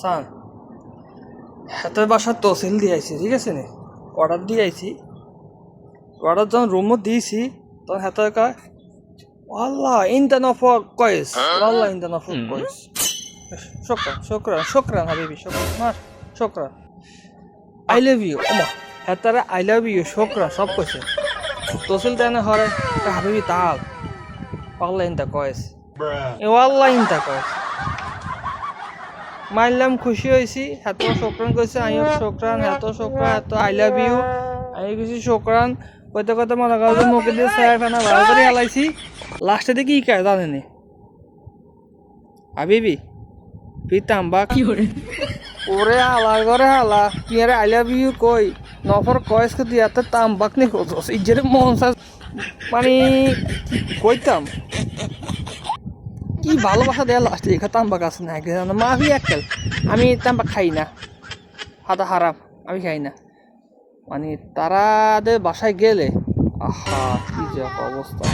Sir এত বাসার তহসিল দিয়ে আইছি ঠিক আছে নি? অর্ডার দিয়ে আইছি। অর্ডার যখন রুমও দিয়েছি তখন হাতের আল্লাহ ইন্দা of Kayes. Allah Inda of কয়েস। শোকরান শোকরান শোকরা হাবিবি শোকরান মার শোকরা আই লাভ ইউ ওমা হেতারে আই লাভ ইউ শোকরা সব কইছে। তহসিল তেনে হরে হাবিবি তাল। আল্লাহ ইন্দা কয়েস। এ আল্লাহ দা কয়েস। মারলাম খুশি হয়েছি এত শোকরান কইছে আমিও শোকরান এত শোকরান এত আই লাভ ইউ আমি কিছু শোকরান কইতে কইতে মনে করো যে মুখে দিয়ে স্যার ফেনা ভালো করে হেলাইছি। লাস্টে দিয়ে কি জানেনি? হাবিবি পিতাম বা কি করে? ওরে হালা করে হালা তুই আরে আই লাভ ইউ কই? নফর কয়েস কে তুই এত তাম বাক নি ইজের মন চাস মানে কি কইতাম কি ভালোবাসা দেয়া লাস্টে এখা তাম্বাক আছে না মাফি এককাল। আমি তাম্বাক খাই না। হাতা হারাম, আমি খাই না। মানে তারাদের বাসায় গেলে, আহা, কি যে অবস্থা।